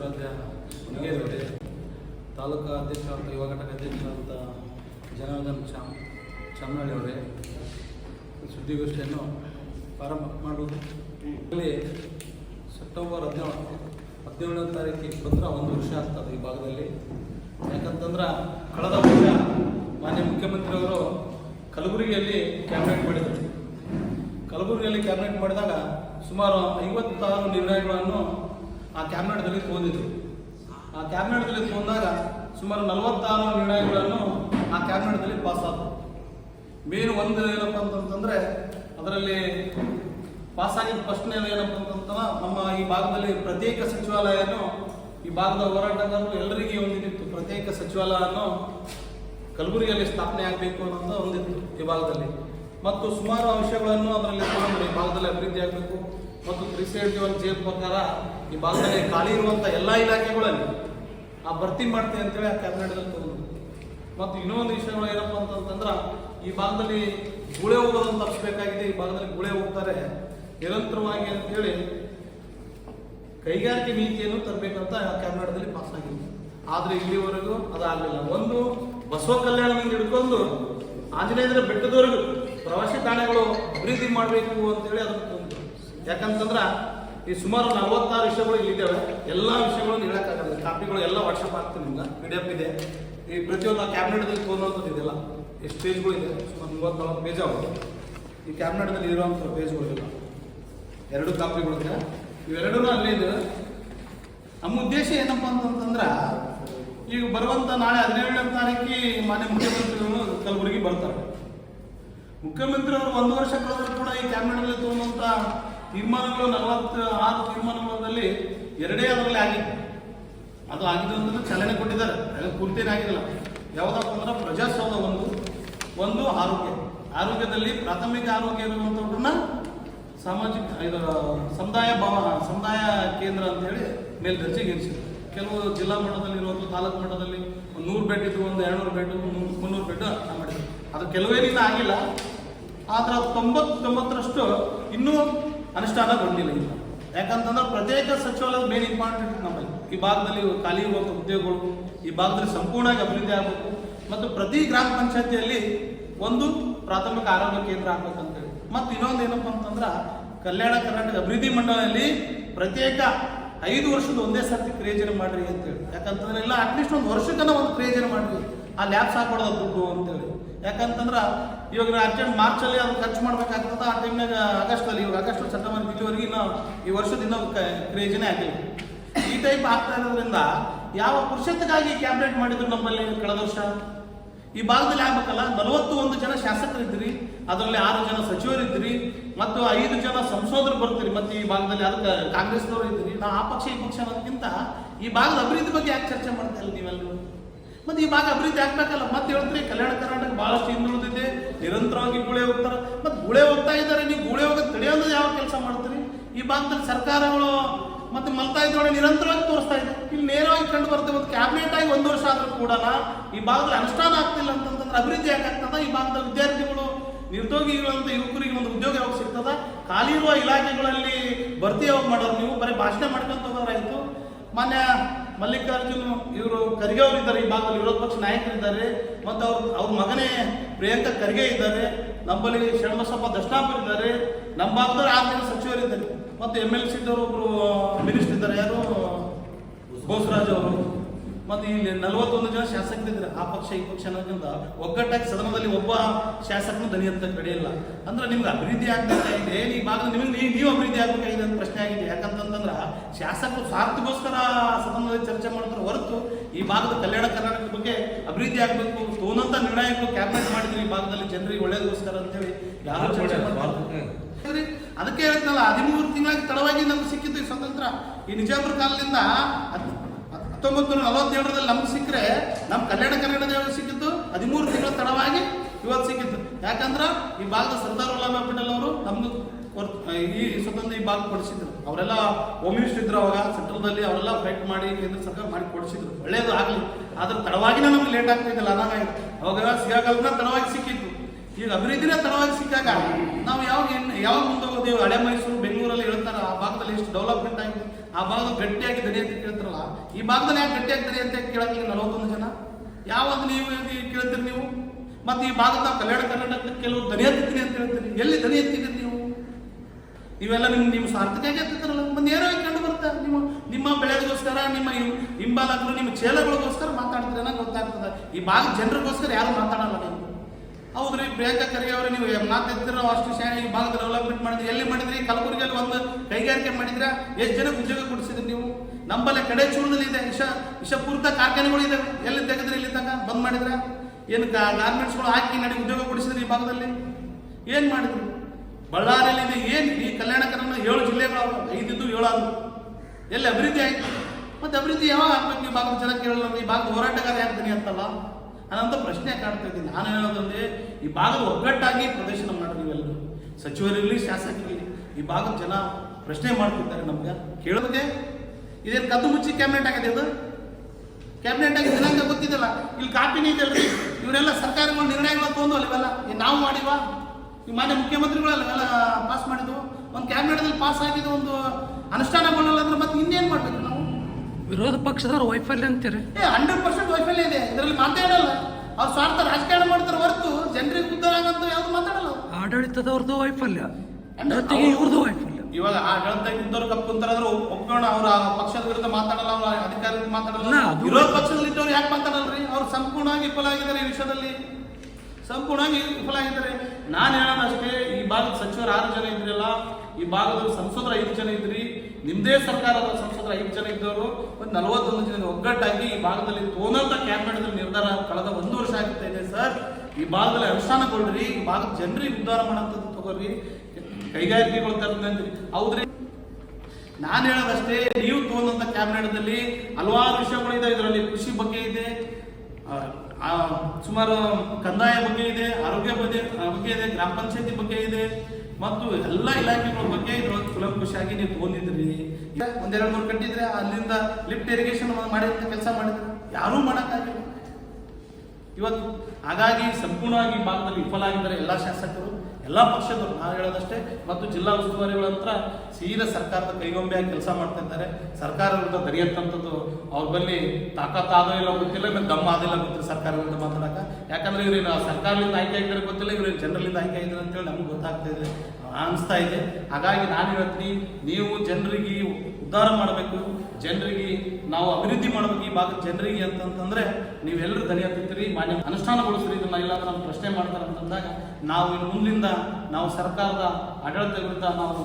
ಬಸವರಾಜ ಹುಣಗೇರವರೇ ತಾಲೂಕು ಅಧ್ಯಕ್ಷ ಅಂತ ಯುವ ಘಟಕ ಅಧ್ಯಕ್ಷ ಅಂತ ಜನಾರ್ದನ್ ಚಾಮ್ ಅವರೇ, ಸುದ್ದಿಗೋಷ್ಠಿಯನ್ನು ಪ್ರಾರಂಭ ಮಾಡುವುದು. ಇಲ್ಲಿ ಸೆಪ್ಟೆಂಬರ್ ಹದಿನೇಳು, ಹದಿನೇಳನೇ ತಾರೀಕಿಗೆ ಬಂದ್ರೆ ಒಂದು ವರ್ಷ ಆಗ್ತದೆ ಈ ಭಾಗದಲ್ಲಿ. ಯಾಕಂತಂದ್ರೆ ಕಳೆದ ವರ್ಷ ಮಾನ್ಯ ಮುಖ್ಯಮಂತ್ರಿಯವರು ಕಲಬುರಗಿಯಲ್ಲಿ ಕ್ಯಾಬಿನೆಟ್ ಮಾಡಿದರು. ಕಲಬುರಗಿಯಲ್ಲಿ ಕ್ಯಾಬಿನೆಟ್ ಮಾಡಿದಾಗ ಸುಮಾರು ಐವತ್ತಾರು ನಿರ್ಣಯಗಳನ್ನು ಆ ಕ್ಯಾಬಿನೆಟ್ದಲ್ಲಿ ಓದಿದ್ರು ಆ ಕ್ಯಾಬಿನೆಟ್ದಲ್ಲಿ ಹೋದಾಗ ಸುಮಾರು ನಲವತ್ತಾರು ನಿರ್ಣಯಗಳನ್ನು ಆ ಕ್ಯಾಬಿನೆಟ್ದಲ್ಲಿ ಪಾಸ್ ಆದವು. ಮೇನ್ ಒಂದು ಏನಪ್ಪ ಅಂತಂತಂದ್ರೆ, ಅದರಲ್ಲಿ ಪಾಸ್ ಆಗಿದ್ದ ಪ್ರಶ್ನೆ ಏನಪ್ಪ ಅಂತಂತಂದ್ರೆ, ನಮ್ಮ ಈ ಭಾಗದಲ್ಲಿ ಪ್ರತ್ಯೇಕ ಸಚಿವಾಲಯವನ್ನು ಈ ಭಾಗದ ಹೋರಾಟಗಾರರು ಎಲ್ಲರಿಗೆ ಒಂದಿತ್ತು ಪ್ರತ್ಯೇಕ ಸಚಿವಾಲಯವನ್ನು ಕಲಬುರಗಿಯಲ್ಲಿ ಸ್ಥಾಪನೆ ಆಗಬೇಕು ಅನ್ನೋದು ಒಂದಿತ್ತು ಈ ಭಾಗದಲ್ಲಿ. ಮತ್ತು ಸುಮಾರು ಅಂಶಗಳನ್ನು ಅದರಲ್ಲಿ ಈ ಭಾಗದಲ್ಲಿ ಅಭಿವೃದ್ಧಿ ಆಗಬೇಕು. ಮತ್ತು ತ್ರೀ ಸೆವೆಂಟಿ ಒನ್ ಪ್ರಕಾರ ಈ ಭಾಗದಲ್ಲಿ ಖಾಲಿ ಇರುವಂಥ ಎಲ್ಲ ಇಲಾಖೆಗಳಲ್ಲಿ ಆ ಭರ್ತಿ ಮಾಡ್ತೀನಿ ಅಂತೇಳಿ ಆ ಕರ್ನಾಟಕದಲ್ಲಿ ತಗೊಂಡು ಮತ್ತು ಇನ್ನೊಂದು ವಿಷಯಗಳು ಏನಪ್ಪ ಅಂತಂತಂದ್ರೆ ಈ ಭಾಗದಲ್ಲಿ ಗುಳೆ ಹೋಗೋದನ್ನು ತಪ್ಪಿಸಬೇಕಾಗಿದೆ ಈ ಭಾಗದಲ್ಲಿ ಗುಳೆ ಹೋಗ್ತಾರೆ ನಿರಂತರವಾಗಿ ಅಂತೇಳಿ ಕೈಗಾರಿಕೆ ನೀತಿಯನ್ನು ತರಬೇಕಂತ ಕರ್ನಾಟಕದಲ್ಲಿ ಪಾಸ್ ಆಗಿದೆ ಆದ್ರೆ ಇಲ್ಲಿವರೆಗೂ ಅದಾಗಲಿಲ್ಲ. ಒಂದು, ಬಸವ ಕಲ್ಯಾಣದಿಂದ ಹಿಡ್ಕೊಂಡು ಆಂಜನೇಯರ ಬೆಟ್ಟದವರೆಗೂ ಪ್ರವಾಸಿ ತಾಣಗಳು ಅಭಿವೃದ್ಧಿ ಮಾಡಬೇಕು ಅಂತೇಳಿ ಅದನ್ನು ಯಾಕಂತಂದ್ರ ಈ ಸುಮಾರು ನಲವತ್ತಾರು ವಿಷಯಗಳು ಇಲ್ಲಿದ್ದಾವೆ. ಎಲ್ಲ ವಿಷಯಗಳನ್ನು ಹೇಳಕ್ಕಾಗಲ್ಲ. ಕಾಪಿಗಳು ಎಲ್ಲ ವಾಟ್ಸಪ್ ಆಗ್ತದೆ ನಿಮ್ಗೆ. ಪಿ ಎಫ್ ಇದೆ. ಈ ಪ್ರತಿಯೊಂದು ಕ್ಯಾಬಿನೆಟ್ದಲ್ಲಿ ತೋರುವಂಥದ್ದು ಇದೆಲ್ಲ ಎಷ್ಟು ಪೇಜ್ಗಳು ಇದೆ. ಸುಮಾರು ಮೂವತ್ನಾಲ್ಕು ಪೇಜ್ ಅವರು ಈ ಕ್ಯಾಬಿನೆಟ್ನಲ್ಲಿ ಇರುವಂಥ ಪೇಜ್ಗಳಿಲ್ಲ ಎರಡು ಕಾಪಿಗಳಿದೆ ಇವೆರಡೂ ಅಲ್ಲಿದೆ ನಮ್ಮ ಉದ್ದೇಶ ಏನಪ್ಪ ಅಂತಂತಂದ್ರೆ ಈಗ ಬರುವಂಥ ನಾಳೆ ಹದಿನೇಳನೇ ತಾರೀಕಿಗೆ ಮಾನ್ಯ ಮುಖ್ಯಮಂತ್ರಿಗಳು ಕಲಬುರಗಿ ಬರ್ತಾರೆ. ಮುಖ್ಯಮಂತ್ರಿ ಅವರು ಒಂದು ವರ್ಷ ಕಳೆದ್ರು ಕೂಡ ಈ ಕ್ಯಾಬಿನೆಟ್ನಲ್ಲಿ ತಗೊಂಡಂತ ತೀರ್ಮಾನಗಳು ನಲವತ್ತ, ಆರು ತೀರ್ಮಾನಗಳಲ್ಲಿ ಎರಡೇ ಅದರಲ್ಲಿ ಆಗಿದೆ ಅದು ಆಗಿದೆ ಅಂದ್ರೆ ಚಲನೆ ಕೊಟ್ಟಿದ್ದಾರೆ. ಅದು ಪೂರ್ತಿನೇ ಆಗಿಲ್ಲ. ಯಾವುದಪ್ಪ ಅಂದ್ರೆ ಪ್ರಜಾಸೌಧ ಒಂದು ಒಂದು ಆರೋಗ್ಯ. ಆರೋಗ್ಯದಲ್ಲಿ ಪ್ರಾಥಮಿಕ ಆರೋಗ್ಯ ಇರುವಂಥವ್ರನ್ನ ಸಾಮಾಜಿಕ, ಇದು, ಸಮುದಾಯ ಭವ ಸಮುದಾಯ ಕೇಂದ್ರ ಅಂತ ಹೇಳಿ ಮೇಲ್ದರ್ಜೆಗೆ ಇರಿಸಿದ್ರು ಕೆಲವು ಜಿಲ್ಲಾ ಮಟ್ಟದಲ್ಲಿ ಇರುವಂಥ ತಾಲೂಕು ಮಟ್ಟದಲ್ಲಿ ಒಂದು ನೂರು ಬೆಡ್ ಇದ್ದು ಒಂದು ಎರಡ್ನೂರು ಬೆಡ್ ಮುನ್ನೂರು ಬೆಡ್ ಮಾಡಿದ್ರು. ಅದು ಕೆಲವೇನಿಲ್ಲ, ಆಗಿಲ್ಲ. ಆದ್ರೆ ತೊಂಬತ್ತೊಂಬತ್ತರಷ್ಟು ಇನ್ನೂ ಅನುಷ್ಠಾನಗೊಂಡಿಲ್ಲ ಇಲ್ಲ. ಯಾಕಂತಂದ್ರೆ ಪ್ರತ್ಯೇಕ ಸಚಿವಾಲಯದ ಮೇನ್ ಇಂಪಾರ್ಟೆಂಟ್ ನಮ್ಮಲ್ಲಿ. ಈ ಭಾಗದಲ್ಲಿ ಖಾಲಿ ಇರುವಂಥ ಉದ್ಯೋಗಗಳು ಈ ಭಾಗದಲ್ಲಿ ಸಂಪೂರ್ಣವಾಗಿ ಅಭಿವೃದ್ಧಿ ಆಗಬೇಕು. ಮತ್ತು ಪ್ರತಿ ಗ್ರಾಮ ಪಂಚಾಯತಿಯಲ್ಲಿ ಒಂದು ಪ್ರಾಥಮಿಕ ಆರೋಗ್ಯ ಕೇಂದ್ರ ಆಗ್ಬೇಕಂತೇಳಿ ಮತ್ತು ಇನ್ನೊಂದು ಏನಪ್ಪ ಅಂತಂದ್ರೆ, ಕಲ್ಯಾಣ ಕರ್ನಾಟಕ ಅಭಿವೃದ್ಧಿ ಮಂಡಳಿಯಲ್ಲಿ ಪ್ರತ್ಯೇಕ ಐದು ವರ್ಷದ ಒಂದೇ ಸರ್ತಿ ಕ್ರಿಯೋಜನೆ ಮಾಡ್ರಿ ಅಂತೇಳಿ ಯಾಕಂತಂದ್ರೆ ಇಲ್ಲ ಅಟ್ಲೀಸ್ಟ್ ಒಂದು ವರ್ಷಕ್ಕನ ಒಂದು ಪ್ರಯೋಜನ ಮಾಡ್ರಿ. ಆ ಲ್ಯಾಬ್ಸ್ ಹಾಕೊಡೋದು ದುಡ್ಡು ಅಂತೇಳಿ. ಯಾಕಂತಂದ್ರೆ ಇವಾಗ ಅರ್ಜೆಂಟ್ ಮಾರ್ಚಲ್ಲಿ ಅದು ಖರ್ಚು ಮಾಡ್ಬೇಕಾಗ್ತದ, ಆ ಟೈಮ್ನಾಗ ಆಗಸ್ಟಲ್ಲಿ, ಇವಾಗ ಆಗಸ್ಟ್ ಸೆಪ್ಟೆಂಬರ್ ಇಲ್ಲಿವರೆಗೆ ಇನ್ನೂ ಈ ವರ್ಷದ ಇನ್ನೂ ಕ್ರೇಜಿನೇ ಆಗಿಲ್ಲ. ಈ ಟೈಪ್ ಆಗ್ತಾ ಇರೋದ್ರಿಂದ ಯಾವ ಪುರುಷತ್ಗಾಗಿ ಕ್ಯಾಬಿನೆಟ್ ಮಾಡಿದ್ರು ನಮ್ಮಲ್ಲಿ ಕಳೆದ ವರ್ಷ? ಈ ಭಾಗದಲ್ಲಿ ಆಗ್ಬೇಕಲ್ಲ ನಲವತ್ತು ಒಂದು ಜನ ಶಾಸಕರಿದ್ರಿ ಅದರಲ್ಲಿ ಆರು ಜನ ಸಚಿವರಿದ್ರಿ ಮತ್ತು ಐದು ಜನ ಸಂಸದರು ಬರ್ತೀರಿ, ಮತ್ತೆ ಈ ಭಾಗದಲ್ಲಿ ಅದಕ್ಕೆ ಕಾಂಗ್ರೆಸ್ನವರು ಇದ್ರಿ ನಾವು ಆ ಪಕ್ಷ, ಈ ಪಕ್ಷ ಅನ್ನೋದಕ್ಕಿಂತ ಈ ಭಾಗದ ಅಭಿವೃದ್ಧಿ ಬಗ್ಗೆ ಯಾಕೆ ಚರ್ಚೆ ಮಾಡ್ತಾ ಇಲ್ಲ ನೀವೆಲ್ಲರೂ? ಮತ್ತೆ ಈ ಭಾಗ ಅಭಿವೃದ್ಧಿ ಆಗ್ಬೇಕಲ್ಲ. ಮತ್ತೆ ಹೇಳ್ತೀರಿ, ಕಲ್ಯಾಣ ಕರ್ನಾಟಕ ಬಹಳಷ್ಟು ಹಿಂದುಳಿದಿದೆ ನಿರಂತರವಾಗಿ ಗುಳೆ ಹೋಗ್ತಾರೆ. ಮತ್ತೆ ಗುಳೆ ಹೋಗ್ತಾ ಇದ್ದಾರೆ. ನೀವು ಗುಳೆ ಹೋಗೋದು ತಡೆಯೋದು ಯಾವ ಕೆಲಸ ಮಾಡ್ತೀರಿ? ಈ ಭಾಗದಲ್ಲಿ ಸರ್ಕಾರಗಳು ಮತ್ತೆ ಮಲ್ತಾ ಇದ್ದೊಳಗೆ ನಿರಂತರವಾಗಿ ತೋರಿಸ್ತಾ ಇದೆ. ಇಲ್ಲಿ ನೇರವಾಗಿ ಕಂಡು ಬರ್ತದೆ ಒಂದು ಕ್ಯಾಬಿನೆಟ್ ಆಗಿ ಒಂದು ವರ್ಷ ಆದ್ರೂ ಕೂಡ ಈ ಭಾಗದಲ್ಲಿ ಅನುಷ್ಠಾನ ಆಗ್ತಿಲ್ಲ ಅಂತಂದ್ರೆ ಅಭಿವೃದ್ಧಿ ಯಾಕಾಗ್ತದ ಈ ಭಾಗದ ವಿದ್ಯಾರ್ಥಿಗಳು ನಿರುದ್ಯೋಗಿಗಳಂತ ಯುವಕರಿಗೆ ಒಂದು ಉದ್ಯೋಗ ಯಾವಾಗ ಸಿಗ್ತದ? ಖಾಲಿ ಇರುವ ಇಲಾಖೆಗಳಲ್ಲಿ ಭರ್ತಿ ಯಾವಾಗ ಮಾಡೋರು ನೀವು? ಬರೀ ಭಾಷಣ ಮಾಡ್ಕೊಂತ ಹೋಗೋರಾಯ್ತು ಮಾನ್ಯ ಮಲ್ಲಿಕಾರ್ಜುನ್ ಇವರು ಖರ್ಗೆ ಅವರು ಇದ್ದಾರೆ ಈ ಭಾಗದಲ್ಲಿ, ವಿರೋಧ ಪಕ್ಷ ನಾಯಕರಿದ್ದಾರೆ, ಮತ್ತು ಅವ್ರ ಅವ್ರ ಮಗನೇ ಪ್ರಿಯಾಂಕ ಖರ್ಗೆ ಇದ್ದಾರೆ, ನಮ್ಮಲ್ಲಿ ಶರಣಬಸಪ್ಪ ದರ್ಶನಾಪುರ್ ಇದ್ದಾರೆ, ನಮ್ಮ ಭಾಗದವ್ರು ಆರು ಜನ ಸಚಿವರಿದ್ದಾರೆ ಮತ್ತು ಎಂ ಎಲ್ ಸಿ ಇದ್ದವರು ಒಬ್ಬರು ಮಿನಿಸ್ಟರ್ ಇದ್ದಾರೆ, ಯಾರು? ಬೋಸರಾಜ್ ಅವರು. ಮತ್ತೆ ಇಲ್ಲಿ ನಲವತ್ತೊಂದು ಜನ ಶಾಸಕರಿದ್ದಾರೆ ಆ ಪಕ್ಷ ಈ ಪಕ್ಷ ಅನ್ನೋದ್ರಿಂದ ಒಗ್ಗಟ್ಟಾಗಿ ಸದನದಲ್ಲಿ ಒಬ್ಬ ಶಾಸಕನು ದನಿ ಅಂತ ಇಲ್ಲ ಅಂದ್ರೆ ನಿಮ್ಗೆ ಅಭಿವೃದ್ಧಿ ಆಗ್ಬೇಕಾಗಿದೆ ಈ ಭಾಗದ ನಿಮಗೆ ನೀವು ನೀವು ಅಭಿವೃದ್ಧಿ ಆಗ್ಬೇಕಾಗಿದೆ ಅಂತ ಪ್ರಶ್ನೆ ಆಗಿದೆ. ಯಾಕಂತಂದ್ರೆ ಶಾಸಕರು ಸ್ವಾರ್ಥಗೋಸ್ಕರ ಸದನದಲ್ಲಿ ಚರ್ಚೆ ಮಾಡ್ತಾರೆ ಹೊರತು ಈ ಭಾಗದ ಕಲ್ಯಾಣ ಕರ್ನಾಟಕದ ಬಗ್ಗೆ ಅಭಿವೃದ್ಧಿ ಆಗಬೇಕು ತೋನಂತ ನಿರ್ಣಯಗಳು ಕ್ಯಾಬಿನೆಟ್ ಮಾಡಿದ್ರು ಈ ಭಾಗದಲ್ಲಿ ಜನರಿಗೆ ಅಂತ ಹೇಳಿ ಯಾರು ಚರ್ಚೆ ಮಾಡ್ತಾರೆ. ಅದಕ್ಕೆ ಹೇಳ್ತಲ್ಲ ಹದಿಮೂರು ತಿಂಗಳಾಗಿ ತಡವಾಗಿ ನಮ್ಗೆ ಸಿಕ್ಕಿದ್ದು ಈ ಸ್ವತಂತ್ರ. ಈ ನಿಜಾಮರ ಕಾಲದಿಂದ ಹತ್ತೊಂಬತ್ತು ನೂರ ನಲವತ್ತೇಳರಲ್ಲಿ ನಮ್ಗೆ ಸಿಕ್ಕರೆ ನಮ್ಮ ಕಲ್ಯಾಣ ಕರ್ನಾಟಕದಲ್ಲಿ ಸಿಕ್ಕಿದ್ದು ಹದಿಮೂರು ತಿಂಗಳ ತಡವಾಗಿ ಇವತ್ತು ಸಿಕ್ಕಿತ್ತು ಯಾಕಂದ್ರೆ ಈ ಭಾಗದ ಸರ್ದಾರ್ ವಲ್ಲಭಾಯ್ ಪಟೇಲ್ ಅವರು ನಮ್ದು ಈ ಸ್ವತಂತ್ರ ಈ ಭಾಗ ಕೊಡಿಸಿದ್ರು. ಅವರೆಲ್ಲ ಹೋಮ್ ಮಿನಿಸ್ಟರ್ ಇದ್ರು ಅವಾಗ ಸೆಂಟ್ರಲ್ದಲ್ಲಿ ಅವರೆಲ್ಲ ಫೈಟ್ ಮಾಡಿ ಕೇಂದ್ರ ಸರ್ಕಾರ ಮಾಡಿ ಕೊಡಿಸಿದ್ರು. ಒಳ್ಳೇದು ಆಗಲಿ. ಆದ್ರೆ ತಡವಾಗಿನೇ ನಮ್ಗೆ ಲೇಟ್ ಆಗ್ತಿದ್ದಿಲ್ಲ ಅನಾಗ ಅವಾಗ ಸಿಗಾಕಲ್ನ ತಡವಾಗಿ ಸಿಕ್ಕಿತ್ತು ಈಗ ಅಭಿವೃದ್ಧಿನೇ ತಡವಾಗಿ ಸಿಕ್ಕಾಗ ನಾವು ಯಾವಾಗ ಯಾವಾಗ ಮುಂದೆ ಹಳೆ ಮೈಸೂರು, ಬೆಂಗಳೂರಲ್ಲಿ ಹೇಳ್ತಾರ, ಆ ಭಾಗದಲ್ಲಿ ಎಷ್ಟು ಡೆವಲಪ್ಮೆಂಟ್ ಆಗಿದೆ ಆ ಭಾಗದ ಗಟ್ಟಿಯಾಗಿ ದನಿ ಅಂತ ಕೇಳ್ತಾರಲ್ಲ, ಈ ಭಾಗದಲ್ಲಿ ಯಾಕೆ ಗಟ್ಟಿಯಾಗಿ ಆಗ್ತೀರಿ ಅಂತ ಕೇಳಕ್ಕೆ ನಲವತ್ತೊಂದು ಜನ? ಯಾವಾಗ ನೀವು ಕೇಳ್ತೀರಿ ನೀವು? ಮತ್ತೆ ಈ ಭಾಗದ ಕಲ್ಯಾಣ ಕರ್ನಾಟಕಕ್ಕೆ ಕೆಲವು ದನಿ ಅಂತ ಹೇಳ್ತೀರಿ ಎಲ್ಲಿ ದನಿ ಎತ್ತಿದ್ದೀರಿ ನೀವು? ನೀವೆಲ್ಲ ನಿಮ್ಮ ನಿಮ್ಮ ಸಾರ್ಥಕಾಗಿ ಎತ್ತಿದ್ರಲ್ಲ ಒಂದು ಏನೋ ಕಂಡು ಬರುತ್ತೆ. ನಿಮ್ಮ ನಿಮ್ಮ ಬೆಳೆಗೋಸ್ಕರ, ನಿಮ್ಮ ಹಿಂಬಾಲಕರು, ನಿಮ್ಮ ಚೇಲಗಳಿಗೋಸ್ಕರ ಮಾತಾಡ್ತಾರೆ ಗೊತ್ತಾಗ್ತದೆ. ಈ ಭಾಗ ಜನರಿಗೋಸ್ಕರ ಯಾರು ಮಾತಾಡಲ್ಲ ನೀವು? ಹೌದ್ರಿ, ಪ್ರಿಯಾಂಕಾ ಖರ್ಗೆ ಅವರೇ, ನೀವು ಮಾತಾಡ್ತೀರ ಎತ್ತಿರೋ ಅಷ್ಟು ಶಾಣೆ ಈ ಭಾಗದ ಡೆವಲಪ್ಮೆಂಟ್ ಮಾಡಿದ್ರಿ. ಎಲ್ಲಿ ಮಾಡಿದ್ರಿ? ಕಲಬುರಗಿಯಲ್ಲಿ ಒಂದು ಕೈಗಾರಿಕೆ ಮಾಡಿದ್ರ? ಎಷ್ಟು ಜನಕ್ಕೆ ಉದ್ಯೋಗ ಕೊಡಿಸಿದ್ರಿ ನೀವು? ನಂಬಲ್ಲಿ ಕಡೆ ಚೂರ್ಣದಲ್ಲಿ ಇದೆ. ವಿಷ, ವಿಷಪೂರಿತ ಕಾರ್ಖಾನೆಗಳು ಇದೆ ಎಲ್ಲಿ ತೆಗೆದ್ರಿ ಇಲ್ಲಿ ತನಕ? ಬಂದ್ ಮಾಡಿದ್ರ? ಏನು ಗಾರ್ಮೆಂಟ್ಸ್ಗಳು ಹಾಕಿ ನಡಿ ಉದ್ಯೋಗ ಕೊಡಿಸಿದ್ರಿ ಈ ಭಾಗದಲ್ಲಿ? ಏನ್ ಮಾಡಿದ್ರಿ? ಬಳ್ಳಾರಿಯಲ್ಲಿ ಏನು ಈ ಕಲ್ಯಾಣ ಕರ್ನಾಟಕ ಏಳು ಜಿಲ್ಲೆಗಳು ಐದಿದ್ದು ಏಳು ಆದವು ಎಲ್ಲಿ ಅಭಿವೃದ್ಧಿ ಆಯ್ತು? ಮತ್ತೆ ಅಭಿವೃದ್ಧಿ ಯಾವಾಗ ಆಗ್ಬೇಕು ಈ ಭಾಗದ ಜನ ಕೇಳಲ್ಲ ಈ ಭಾಗದ ಹೋರಾಟಗಾರ ಯಾಕೆ ಅಂತಲ್ಲ ಅನ್ನೋಂಥ ಪ್ರಶ್ನೆ ಕಾಡ್ತಾ ಇದ್ದೀನಿ. ನಾನು ಹೇಳೋದಂದ್ರೆ ಈ ಭಾಗದ ಒಗ್ಗಟ್ಟಾಗಿ ಪ್ರದರ್ಶನ ಮಾಡಿ ನೀವೆಲ್ಲರೂ. ಸಚಿವರಿರಲಿ, ಶಾಸಕರಿರಲಿ, ಈ ಭಾಗದ ಜನ ಪ್ರಶ್ನೆ ಮಾಡ್ತಿದ್ದಾರೆ ನಮ್ಗೆ. ಕೇಳೋದಕ್ಕೆ? ಇದೇನು ಕದ್ದು ಮುಚ್ಚಿ ಕ್ಯಾಬಿನೆಟ್ ಆಗಿದೆ ಇದು? ಕ್ಯಾಬಿನೆಟ್ ಆಗಿ ದಿನಾಂಕ ಗೊತ್ತಿದ್ದಲ್ಲ ಇಲ್ಲಿ ಕಾಪಿನೇ ಇದೆಯಲ್ರಿ ಇವರೆಲ್ಲ ಸರ್ಕಾರಗಳು ನಿರ್ಣಯಗಳು ತಗೊಂಡು ಅಲ್ಲಿವೆಲ್ಲ. ನಾವು ಮಾಡಿವಾ? ಈ ಮಾನ್ಯ ಮುಖ್ಯಮಂತ್ರಿಗಳೆಲ್ಲ ಪಾಸ್ ಮಾಡಿದ್ವು ಒಂದು ಕ್ಯಾಬಿನೆಟ್ದಲ್ಲಿ ಪಾಸ್ ಆಗಿದ್ದು ಒಂದು ಅನುಷ್ಠಾನಗೊಳ್ಳಲ್ಲ ಅಂದ್ರೆ ಮತ್ತೆ ಇನ್ನೇನು ಮಾಡ್ಬೇಕು? ವಿರೋಧ ಪಕ್ಷದವ್ರ ವೈಫಲ್ಯ ಅಂತೀರಿ? ಹಂಡ್ರೆಡ್ ಪರ್ಸೆಂಟ್ ವೈಫಲ್ಯ ಇದೆ. ಇದರಲ್ಲಿ ಮಾತಾಡಲ್ಲ ಅವ್ರು ಸ್ವಾರ್ಥ ರಾಜಕಾರಣ ಮಾಡ್ತಾರೆ ಹೊರತು ಜನರಿಗೆ ಉದ್ದಾರ ಆಗಂತ ಯಾವ್ದು ಮಾತಾಡಲ್ಲ. ಆಡಳಿತದವ್ರದ್ದು ವೈಫಲ್ಯ ಜೊತೆಗೆ ಇವ್ರದ್ದು ವೈಫಲ್ಯ ಇವಾಗ ಆಡಳಿತ ಇದ್ದವ್ರು ಕಪ್ಪು ಅಂತಾರಾದ್ರೂ ಒಪ್ಕೋಣ ಅವ್ರ ಪಕ್ಷದ ವಿರುದ್ಧ ಮಾತಾಡಲ್ಲ ಅವ್ರ ಅಧಿಕಾರ ಮಾತಾಡಲ್ಲ. ವಿರೋಧ ಪಕ್ಷದಲ್ಲಿ ಇದ್ದವ್ರು ಯಾಕೆ ಮಾತಾಡಲ್ರಿ? ಅವ್ರು ಸಂಪೂರ್ಣವಾಗಿ ವಿಫಲ ಆಗಿದ್ದಾರೆ ಈ ವಿಷಯದಲ್ಲಿ. ಸಂಪೂರ್ಣವಾಗಿ ವಿಫಲ ಆಗಿದ್ದಾರೆ. ನಾನು ಹೇಳೋದಷ್ಟೇ ಈ ಭಾಗದ ಸಚಿವರು ಆರು ಜನ ಇದ್ರಲ್ಲ ಈ ಭಾಗದ ಸಂಸದರು ಐದು ಜನ ಇದ್ರಿ. ನಿಮ್ದೇ ಸರ್ಕಾರದ ಸಂಸದರ ಐದು ಜನ ಇದ್ದವರು, ಒಂದು ನಲವತ್ತೊಂದು ಜನ ಒಗ್ಗಟ್ಟಾಗಿ ಈ ಭಾಗದಲ್ಲಿ ತೋನಂತ ಕ್ಯಾಬಿನೆಟ್ ನಿರ್ಧಾರ ಕಳೆದ ಒಂದು ವರ್ಷ ಆಗ್ತಾ ಇದೆ ಸರ್ ಈ ಭಾಗದಲ್ಲಿ ಅನುಷ್ಠಾನಗೊಳ್ಳ್ರಿ ಈ ಭಾಗದ ಜನರಿಗೆ ಉದ್ಧಾರ ಮಾಡೋಂಥದ್ದು ತಗೋರಿ. ಕೈಗಾರಿಕೆಗಳು ತರ್ತಂದ್ರಿ ಹೌದ್ರಿ. ನಾನು ಹೇಳೋದಷ್ಟೇ, ನೀವು ತಗೊಂಡಂತ ಕ್ಯಾಬಿನೆಟ್ದಲ್ಲಿ ಹಲವಾರು ವಿಷಯಗಳಿದೆ ಇದರಲ್ಲಿ ಕೃಷಿ ಬಗ್ಗೆ ಇದೆ ಸುಮಾರು ಕಂದಾಯ ಬಗ್ಗೆ ಇದೆ, ಆರೋಗ್ಯ ಬಗ್ಗೆ ಬಗ್ಗೆ ಇದೆ, ಗ್ರಾಮ ಪಂಚಾಯತಿ ಬಗ್ಗೆ ಇದೆ ಮತ್ತು ಎಲ್ಲ ಇಲಾಖೆಗಳ ಬಗ್ಗೆ ಇದ್ರೊಳಗೆ ಕುಲಂಕುಷಿಯಾಗಿ ನೀವು ತೋಲಿದ್ರಿ ಒಂದೆರಡು ಮೂರು ಕಟ್ಟಿದ್ರೆ ಅಲ್ಲಿಂದ ಲಿಫ್ಟ್ ಇರಿಗೇಷನ್ ಮಾಡಿ ಕೆಲಸ ಮಾಡಿದ್ರೆ. ಯಾರೂ ಮಾಡೋಕ್ಕಾಗಿಲ್ಲ. ಇವತ್ತು ಹಾಗಾಗಿ ಸಂಪೂರ್ಣವಾಗಿ ಭಾಗದಲ್ಲಿ ವಿಫಲ ಆಗಿದ್ದಾರೆ ಎಲ್ಲ ಶಾಸಕರು. ಎಲ್ಲ ಪಕ್ಷದವರು, ನಾನು ಹೇಳೋದಷ್ಟೇ, ಮತ್ತು ಜಿಲ್ಲಾ ಉಸ್ತುವಾರಿಗಳ ಹತ್ರ ಸೀದಾ ಸರ್ಕಾರದ ಕೈಗೊಂಬೆಯಾಗಿ ಕೆಲಸ ಮಾಡ್ತಾ ಇದ್ದಾರೆ. ಸರ್ಕಾರ ವಿರುದ್ಧ ದರಿಯತ್ತಂಥದ್ದು ಅವ್ರ ಬಳಿ ತಾಕತ್ತಾದೋ ಇಲ್ಲ ಗೊತ್ತಿಲ್ಲ, ಇನ್ನು ದಮ್ಮ ಆದಿಲ್ಲ ಗೊತ್ತಿಲ್ಲ ಸರ್ಕಾರ ವಿರುದ್ಧ ಮಾತಾಡಕ. ಯಾಕಂದ್ರೆ ಇವ್ರೇನು ಸರ್ಕಾರದಿಂದ ಆಯ್ಕೆ ಆಗಿದ್ದಾರೆ ಗೊತ್ತಿಲ್ಲ, ಇವ್ರು ಜನರಲ್ಲಿಂದ ಆಯ್ಕೆ ಆಗಿದ್ದಾರೆ ಅಂತೇಳಿ ನಮ್ಗೆ ಗೊತ್ತಾಗ್ತಾ ಇದೆ. ಅನಿಸ್ತಾ ಇದೆ. ಹಾಗಾಗಿ ನಾನು ಹೇಳ್ತೀನಿ, ನೀವು ಜನರಿಗೆ ಉದ್ಧಾರ ಮಾಡಬೇಕು. ಜನರಿಗೆ ನಾವು ಅಭಿವೃದ್ಧಿ ಮಾಡಬೇಕು. ಈ ಭಾಗದ ಜನರಿಗೆ ಅಂತಂತಂದ್ರೆ ನೀವೆಲ್ಲರೂ ದನಿ ಹತ್ತಿರ್ತೀರಿ ಮಾನ್ಯ ಅನುಷ್ಠಾನಗೊಳಿಸ್ರಿ ಇದನ್ನ ಇಲ್ಲ ಅಂತ ಪ್ರಶ್ನೆ ಮಾಡ್ತಾರೆ ಅಂತಂದಾಗ, ನಾವು ಇನ್ನು ಮುಂದಿನಿಂದ ನಾವು ಸರ್ಕಾರದ ಆಡಳಿತ ವಿರುದ್ಧ ನಾವು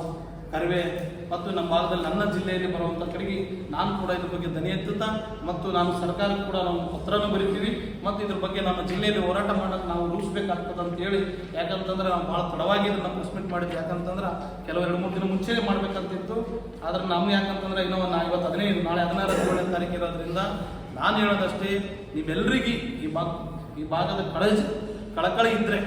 ಕರಿವೆ. ಮತ್ತು ನಮ್ಮ ಭಾಗದಲ್ಲಿ ನನ್ನ ಜಿಲ್ಲೆಯಲ್ಲಿ ಬರುವಂಥ ಕಡೆಗೆ ನಾನು ಕೂಡ ಇದ್ರ ಬಗ್ಗೆ ದನಿ ಎತ್ತುತ್ತಾ ಮತ್ತು ನಾನು ಸರ್ಕಾರಕ್ಕೆ ಕೂಡ ನಾವು ಪತ್ರನೂ ಬರಿತೀವಿ ಮತ್ತು ಇದ್ರ ಬಗ್ಗೆ ನಮ್ಮ ಜಿಲ್ಲೆಯಲ್ಲಿ ಹೋರಾಟ ಮಾಡೋಕೆ ನಾವು ರೂಪಿಸ್ಬೇಕಾಗ್ತದೆ ಅಂತ ಹೇಳಿ, ಯಾಕಂತಂದ್ರೆ ನಾವು ಭಾಳ ತಡವಾಗಿ ಇದನ್ನು ಪ್ರೆಸ್ಮೆಂಟ್ ಮಾಡಿದ್ವಿ. ಯಾಕಂತಂದ್ರೆ ಕೆಲವು ಎರಡು ಮೂರು ದಿನ ಮುಂಚೆನೇ ಮಾಡಬೇಕಂತಿತ್ತು ಆದ್ರೆ ನಮ್ಗೆ ಯಾಕಂತಂದ್ರೆ ಇನ್ನೂ ನಾ ಇವತ್ತು ಹದಿನೈದು, ನಾಳೆ ಹದಿನಾರು ಹದಿನೇಳನೇ ತಾರೀಕು ಇರೋದ್ರಿಂದ ನಾನು ಹೇಳೋದಷ್ಟೇ ನೀವೆಲ್ಲರಿಗೂ ಈ ಭಾಗ, ಈ ಭಾಗದ ಕಳಜಿ, ಕಳಕಳಿ ಇದ್ದರೆ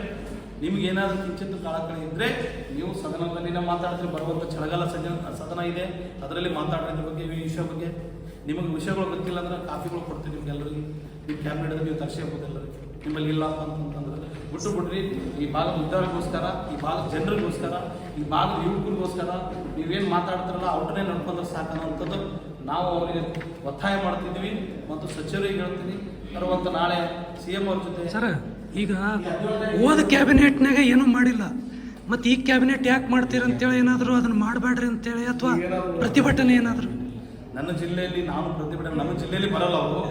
ನಿಮ್ಗೆ ಏನಾದರೂ ಕಿಂಚಿತ್ತು ಕಾಳಕಳಿ ಇದ್ದರೆ ನೀವು ಸದನದಲ್ಲಿನ ಮಾತಾಡಿದ್ರೆ ಬರುವಂಥ ಚಳಗಾಲ ಸದನ ಸದನ ಇದೆ. ಅದರಲ್ಲಿ ಮಾತಾಡೋದ್ರ ಬಗ್ಗೆ, ಈ ವಿಷಯ ಬಗ್ಗೆ. ನಿಮಗೆ ವಿಷಯಗಳು ಗೊತ್ತಿಲ್ಲ ಅಂದ್ರೆ ಕಾಫಿಗಳು ಕೊಡ್ತೀವಿ ನೀವು ನಿಮ್ಮ ಕ್ಯಾಬಿನೆಟ್ ನೀವು ತರ್ಸ್ಕೋಬೋದು ಎಲ್ಲರಿಗೆ ನಿಮ್ಮಲ್ಲಿ ಇಲ್ಲ ಅಂತಂದ್ರೆ ಬಿಟ್ಟು ಬಿಡ್ರಿ ಈ ಭಾಗದ ಉದ್ಯೋಗಕ್ಕೋಸ್ಕರ ಈ ಭಾಗದ ಜನರಿಗೋಸ್ಕರ, ಈ ಭಾಗದ ಯುವಕರಿಗೋಸ್ಕರ ನೀವೇನು ಮಾತಾಡ್ತಾರಲ್ಲ ಅವ್ರನ್ನೇ ನಡ್ಕೊಂಡ್ರೆ ಸಾಕನ್ನೋಂಥದ್ದು ನಾವು ಅವರಿಗೆ ಒತ್ತಾಯ ಮಾಡ್ತಿದ್ವಿ ಮತ್ತು ಸಚಿವರಿಗೆ ಹೇಳ್ತೀನಿ. ಬರುವಂಥ ನಾಳೆ ಸಿ ಎಂ ಅವ್ರ ಜೊತೆ. ಸರ್ ಈಗ ಹೋದ ಕ್ಯಾಬಿನೆಟ್ನಾಗ ಏನೂ ಮಾಡಿಲ್ಲ. ಮತ್ತು ಈ ಕ್ಯಾಬಿನೆಟ್ ಯಾಕೆ ಮಾಡ್ತೀರಂತೇಳಿ ಏನಾದರೂ ಅದನ್ನು ಮಾಡಬೇಡ್ರಿ ಅಂತೇಳಿ ಅಥವಾ ಪ್ರತಿಭಟನೆ ಏನಾದರೂ? ನನ್ನ ಜಿಲ್ಲೆಯಲ್ಲಿ ನಾನು ಪ್ರತಿಭಟನೆ ನಮ್ಮ ಜಿಲ್ಲೆಯಲ್ಲಿ ಬರಲ್ಲ ಅವರು.